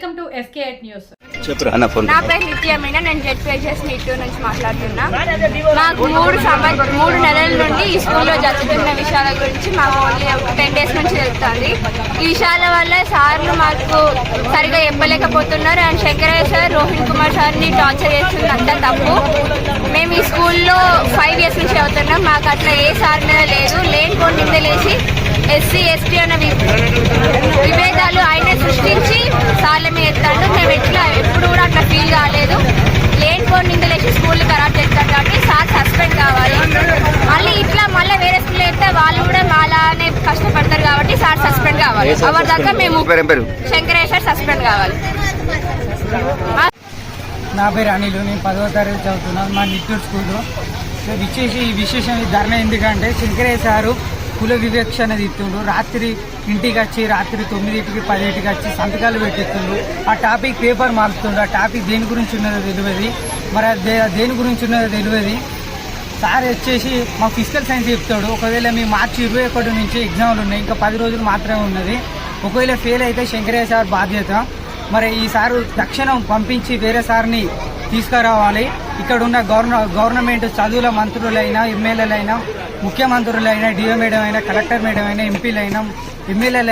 Fake news. చెప్పురా అన్న phone నా పేరు నిత్యమైన నేను జెడ్పీహెచ్ఎస్ నీటూ నుంచి మాట్లాడుతున్నా. మాకు మూడు సంవత్సరం మూడు నెలల నుండి ఈ స్కూల్లో జరుగుతున్న విషయాల గురించి మాకు ఓన్లీ టెన్ డేస్ నుంచి తెలుస్తుంది. ఈ విషయాల వల్ల సార్లు మాకు సరిగా చెప్పలేకపోతున్నారు. అండ్ శంకరయ్య సార్ రోహిణ్ కుమార్ సార్ని టార్చర్ చేస్తుంది అంతా తప్పు. మేము ఈ స్కూల్లో ఫైవ్ ఇయర్స్ నుంచి చదువుతున్నాం. మాకు అట్లా ఏ సార్ మీద లేదు. లేని కొన్ని నిందలేసి ఎస్సీ ఎస్టీ అన్న వి- విభేదాలు ఆయనే సృష్టించి సార్ల మీద ఎత్తాడు మేము ఎట్లా ఎప్పుడు కూడా అట్లా ఫీల్ కాలేదు లేని కొన్ని నిందలేసి స్కూల్ ఖరాబ్ చేస్తాడు కాబట్టి సార్ సస్పెండ్ కావాలి. మళ్ళీ ఇట్లా మళ్ళీ వేరే స్కూల్ అయితే వాళ్ళు కూడా మాలానే కష్టపడతారు కాబట్టి సార్ సస్పెండ్ కావాలి. అవర్ దాకా మేము శంకరేశ్వర్ సస్పెండ్ కావాలి. నా పేరు అనిల్ నేను పదవ తరగతి చదువుతున్నాను. మా నిట్టూరు స్కూల్లో. సో విశేష ఈ విశేషం ఈ ధర్నా ఎందుకంటే శంకరయ్య సారు కుల వివక్ష అనేది ఇస్తుండ్రు రాత్రి ఇంటికి వచ్చి రాత్రి తొమ్మిదింటికి పదింటికి వచ్చి సంతకాలు పెట్టిస్తుండ్రు ఆ టాపిక్ పేపర్ మారుతుండ్రు ఆ టాపిక్ దేని గురించి ఉన్నదో తెలియదు. మరి దే- దేని గురించి ఉన్నదో తెలియదు. సార్ వచ్చేసి మా ఫిజికల్ సైన్స్ చెప్తాడు. ఒకవేళ మీ మార్చి ఇరవై ఒకటి నుంచి ఎగ్జామ్లు ఉన్నాయి. ఇంకా పది రోజులు మాత్రమే ఉన్నది. ఒకవేళ ఫెయిల్ అయితే శంకరయ్య సార్ బాధ్యత. మరి ఈ సారు తక్షణం పంపించి వేరే సార్ని తీసుకురావాలి. ఇక్కడ ఉన్న గవర్న గవర్నమెంట్ చదువుల మంత్రులైనా ఎమ్మెల్యేలైనా ముఖ్యమంత్రులైనా డిఓ మేడం అయినా కలెక్టర్ మేడం అయినా ఎంపీలైనా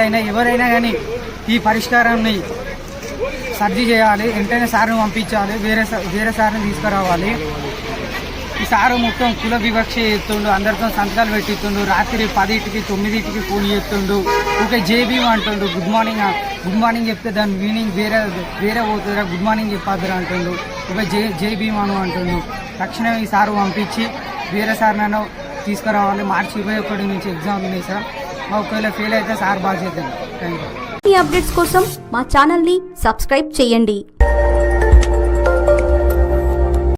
అయినా ఎవరైనా కానీ ఈ పరిష్కారాన్ని సర్జీ చేయాలి. వెంటనే సార్ని పంపించాలి. వేరే వేరే సార్ని తీసుకురావాలి. ఈ సారు మొత్తం కుల వివక్ష చేస్తుండు అందరితో సంతకాలు పెట్టిస్తుండు. రాత్రి పదింటికి తొమ్మిదింటికి ఫోన్ చేస్తుండు. ఓకే జేబీ అంటుండు. గుడ్ మార్నింగ్ గుడ్ మార్నింగ్ చెప్తే దాని మీనింగ్ వేరే వేరే పోతుందిరా. గుడ్ మార్నింగ్ చెప్పద్దురా అంటుండు. ఒక జే జేబీ భీమ్ అను అంటుండు. తక్షణం ఈ సారు పంపించి వేరే సార్ నన్ను తీసుకురావాలి. మార్చి ఇరవై ఒకటి నుంచి ఎగ్జామ్ ఉన్నాయి సార్. మా ఒకవేళ ఫెయిల్ అయితే సార్ బాగా చేద్దాం. థ్యాంక్ యూ అప్డేట్స్ కోసం మా ఛానల్ని సబ్స్క్రైబ్ చేయండి.